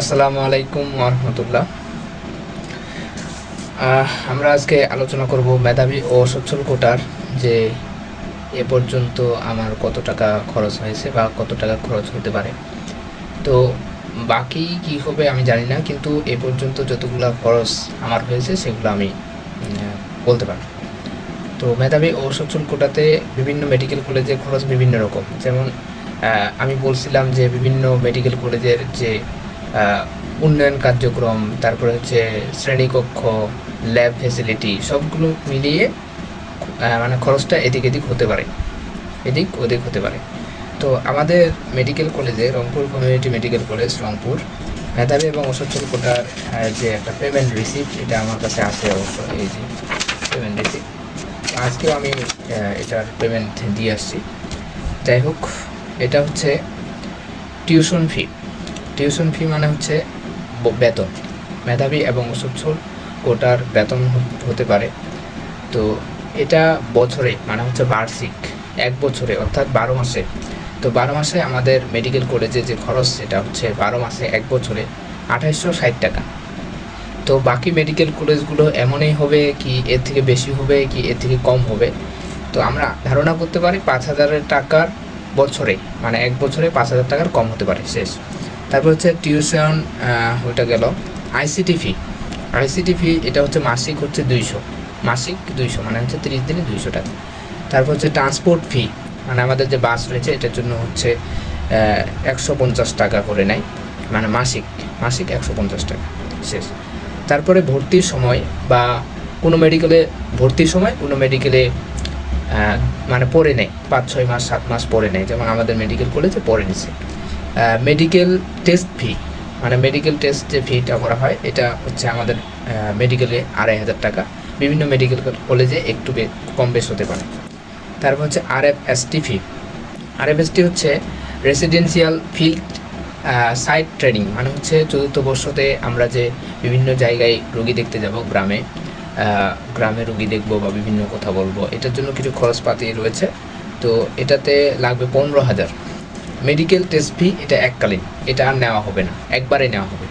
আসসালামু আলাইকুম রহমতুল্লাহ আমরা আজকে আলোচনা করব মেধাবী ও সচ্ছল কোটার যে এ পর্যন্ত আমার কত টাকা খরচ হয়েছে বা কত টাকা খরচ হতে পারে। তো বাকি কি হবে আমি জানি না, কিন্তু এ পর্যন্ত যতগুলো খরচ আমার হয়েছে সেগুলো আমি বলতে পারি তো মেধাবী ও সচ্ছল কোটাতে বিভিন্ন মেডিকেল কলেজের খরচ বিভিন্ন রকম। যেমন আমি বলছিলাম যে বিভিন্ন মেডিকেল কলেজের যে উন্নয়ন কার্যক্রম, তারপরে হচ্ছে শ্রেণীকক্ষ ল্যাব ফেসিলিটি সবগুলো মিলিয়ে মানে খরচটা এদিক এদিক হতে পারে। এদিক ওদিক হতে পারে। তো আমাদের মেডিকেল কলেজে Rangpur community medical college Rangpur, মেধাবী এবং অসচ্ছল কোটার যে একটা পেমেন্ট রিসিপ্ট এটা আমার কাছে আছে অবশ্য, এই যে পেমেন্ট রিসিপ্ট আজকেও আমি এটার পেমেন্ট দিয়ে আসছি। যাই হোক, এটা হচ্ছে টিউশন ফি টিউশন ফি মানে হচ্ছে বেতন। মেধাবী এবং সচ্ছল কোটার বেতন হতে পারে। তো এটা বছরে মানে হচ্ছে বার্ষিক, এক বছরে অর্থাৎ বারো মাসে। তো বারো মাসে আমাদের মেডিকেল কলেজে যে খরচ, সেটা হচ্ছে বারো মাসে এক বছরে আঠাইশশো ষাট টাকা। তো বাকি মেডিকেল কলেজগুলো এমনই হবে কি এর থেকে বেশি হবে কি এর থেকে কম হবে। তো আমরা ধারণা করতে পারি পাঁচ হাজারের টাকার বছরে মানে এক বছরে পাঁচ হাজার টাকার কম হতে পারে শেষ। তারপর হচ্ছে টিউশন ওইটা গেল। আইসিটি ফি আইসিটি ফি এটা হচ্ছে মাসিক হচ্ছে দুইশো। মাসিক দুইশো মানে হচ্ছে তিরিশ দিনে দুইশো টাকা। তারপর হচ্ছে ট্রান্সপোর্ট ফি মানে আমাদের যে বাস রয়েছে, এটার জন্য হচ্ছে একশো পঞ্চাশ টাকা করে নেয়। মানে মাসিক মাসিক একশো পঞ্চাশ টাকা, শেষ। তারপরে ভর্তির সময় বা কোনো মেডিকেলে ভর্তির সময় কোনো মেডিকেলে মানে পড়ে নেয়। পাঁচ, ছয় মাস, সাত মাস পড়ে নেয়। যেমন আমাদের মেডিকেল কলেজে পড়ে নিছে। মেডিকেল টেস্ট ফি মানে মেডিকেল টেস্ট যে ফিটা করা হয়, এটা হচ্ছে আমাদের মেডিকেলে আড়াই হাজার টাকা। বিভিন্ন মেডিকেল কলেজে একটু কম বেশ হতে পারে। তারপর হচ্ছে R F S T fee R F S T হচ্ছে রেসিডেন্সিয়াল ফিল্ড সাইট ট্রেনিং মানে হচ্ছে চতুর্থ বর্ষতে আমরা যে বিভিন্ন জায়গায় রোগী দেখতে যাব, গ্রামে গ্রামে রুগী দেখব বা বিভিন্ন কথা বলব, এটার জন্য কিছু খরচপাতি রয়েছে। তো এটাতে লাগবে পনেরো হাজার। মেডিকেল টেস্ট ফি এটা এককালীন, এটা আর নেওয়া হবে না, একবারে নেওয়া হবে।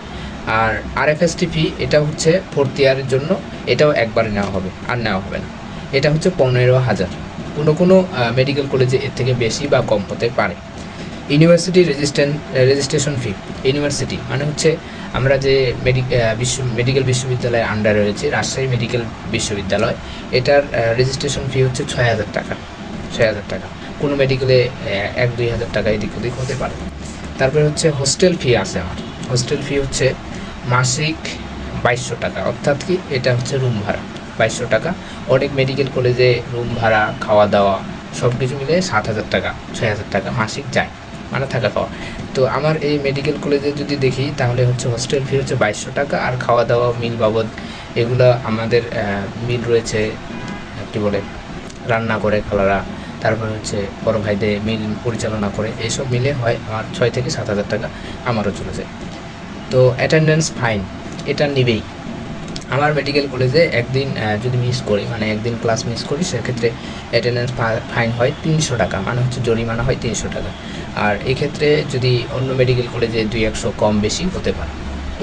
আর আরএফএসটি ফি এটা হচ্ছে ফোর্থ ইয়ারের জন্য, এটাও একবারে নেওয়া হবে, আর নেওয়া হবে না। এটা হচ্ছে পনেরো হাজার। কোনো কোনো মেডিকেল কলেজে এর থেকে বেশি বা কম হতে পারে। ইউনিভার্সিটি রেজিস্ট্যান রেজিস্ট্রেশন ফি ইউনিভার্সিটি মানে হচ্ছে আমরা যে মেডি বিশ্ব মেডিকেল বিশ্ববিদ্যালয়ের আন্ডারে রয়েছে, রাজশাহী মেডিকেল বিশ্ববিদ্যালয়, এটার রেজিস্ট্রেশন ফি হচ্ছে ছয় হাজার টাকা, ছয় হাজার টাকা। কোনো মেডিকেলে এক দুই হাজার টাকা এদিক ওদিক হতে পারে। তারপরে হচ্ছে হোস্টেল ফি আছে আমার। হোস্টেল ফি হচ্ছে মাসিক বাইশশো টাকা। অর্থাৎ কি এটা হচ্ছে রুম ভাড়া, বাইশশো টাকা। অনেক মেডিকেল কলেজে রুম ভাড়া, খাওয়া দাওয়া সব কিছু মিলে সাত হাজার টাকা, ছয় হাজার টাকা মাসিক যায় মানে থাকা খাওয়া। তো আমার এই মেডিকেল কলেজে যদি দেখি, তাহলে হচ্ছে হোস্টেল ফি হচ্ছে বাইশশো টাকা আর খাওয়া দাওয়া মিল বাবদ এগুলো আমাদের মিল রয়েছে, কী বলে, রান্না করে খালারা তারপর হচ্ছে বড় ভাইদের মিল পরিচালনা করে এইসব মিলে হয় আমার ছয় থেকে সাত হাজার টাকা আমারও চলে যায়। তো অ্যাটেন্ডেন্স ফাইন এটা নিবেই। আমার মেডিকেল কলেজে একদিন যদি মিস করি মানে একদিন ক্লাস মিস করি, সেক্ষেত্রে অ্যাটেন্ডেন্স ফাইন হয় তিনশো টাকা মানে হচ্ছে জরিমানা হয় তিনশো টাকা। আর এক্ষেত্রে যদি অন্য মেডিকেল কলেজে দুই একশো কম বেশি হতে পারে।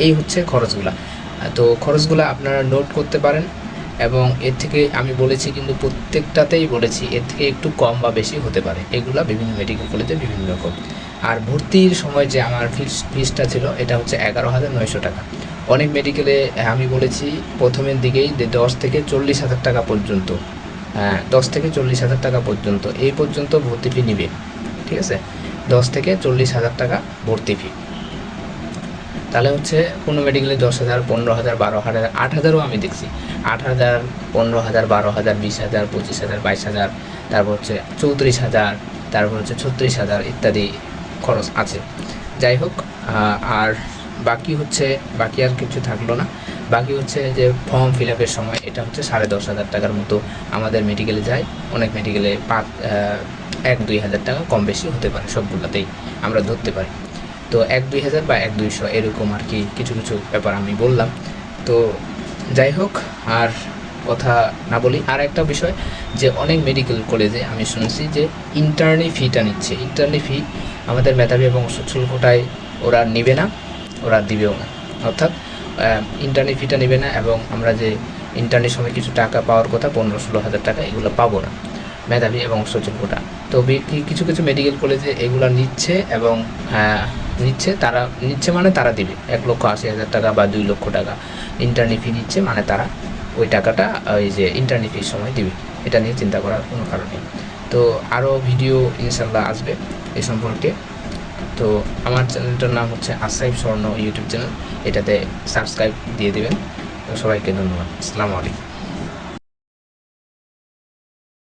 এই হচ্ছে খরচগুলা। তো খরচগুলো আপনারা নোট করতে পারেন। এবং এর থেকে আমি বলেছি কিন্তু প্রত্যেকটাতেই বলেছি এর থেকে একটু কম বা বেশি হতে পারে। এগুলো বিভিন্ন মেডিকেল কলেজে বিভিন্ন রকম। আর ভর্তির সময় যে আমার ফিস ফিসটা ছিল এটা হচ্ছে এগারো হাজার নয়শো টাকা। অনেক মেডিকেলে আমি বলেছি প্রথমের দিকেই যে দশ থেকে চল্লিশ হাজার টাকা পর্যন্ত হ্যাঁ, দশ থেকে চল্লিশ হাজার টাকা পর্যন্ত এই পর্যন্ত ভর্তি ফি নিবে ঠিক আছে? দশ থেকে চল্লিশ হাজার টাকা ভর্তি ফি তাহলে হচ্ছে কোনো মেডিকেলে দশ হাজার, পনেরো হাজার, বারো হাজার, আট হাজারও আমি দেখছি। আট হাজার, পনেরো হাজার, বারো হাজার, বিশ হাজার, পঁচিশ হাজার, বাইশ হাজার, তারপর হচ্ছে চৌত্রিশ হাজার, তারপর হচ্ছে ছত্রিশ হাজার ইত্যাদি খরচ আছে। যাই হোক আর বাকি হচ্ছে, বাকি আর কিছু থাকল না। বাকি হচ্ছে যে ফর্ম ফিল আপের সময়, এটা হচ্ছে সাড়ে দশ হাজার টাকার মতো আমাদের মেডিকেলে যায়। অনেক মেডিকেলে পাঁচ এক, দুই হাজার টাকা কম বেশি হতে পারে, সবগুলোতেই আমরা ধরতে পারি। তো এক দুই হাজার বা এক দুইশো এরকম আর কি কিছু কিছু ব্যাপার আমি বললাম। তো যাই হোক, আর কথা না বলি, আর একটা বিষয় যে অনেক মেডিকেল কলেজে আমি শুনছি যে ইন্টার্নি ফিটা নিচ্ছে। ইন্টার্নি ফি আমাদের মেধাবী এবং সচ্ছল কোটায় ওরা নেবে না, ওরা দিবেও না। অর্থাৎ ইন্টারনেট ফিটা নেবে না এবং আমরা যে ইন্টারনেট সময় কিছু টাকা পাওয়ার কথা, পনেরো ষোলো হাজার টাকা, এগুলো পাবো না, মেধাবী এবং কোটা। তো কিছু কিছু মেডিকেল কলেজে এগুলো নিচ্ছে এবং নিচ্ছে, তারা নিচ্ছে মানে তারা দিবে। এক লক্ষ আশি হাজার টাকা বা দুই লক্ষ টাকা। ইন্টারনেট ফি নিচ্ছে মানে তারা ওই টাকাটা ওই যে ইন্টারনেট ফির সময় দিবে। এটা নিয়ে চিন্তা করার কোনো কারণ নেই। তো আরও ভিডিও ইনশাল্লাহ আসবে এই সম্পর্কে। তো আমার চ্যানেলটার নাম হচ্ছে আসাইব স্বর্ণ ইউটিউব চ্যানেল। এটাতে সাবস্ক্রাইব দিয়ে দেবেন। সবাইকে ধন্যবাদ। আসসালামু আলাইকুম।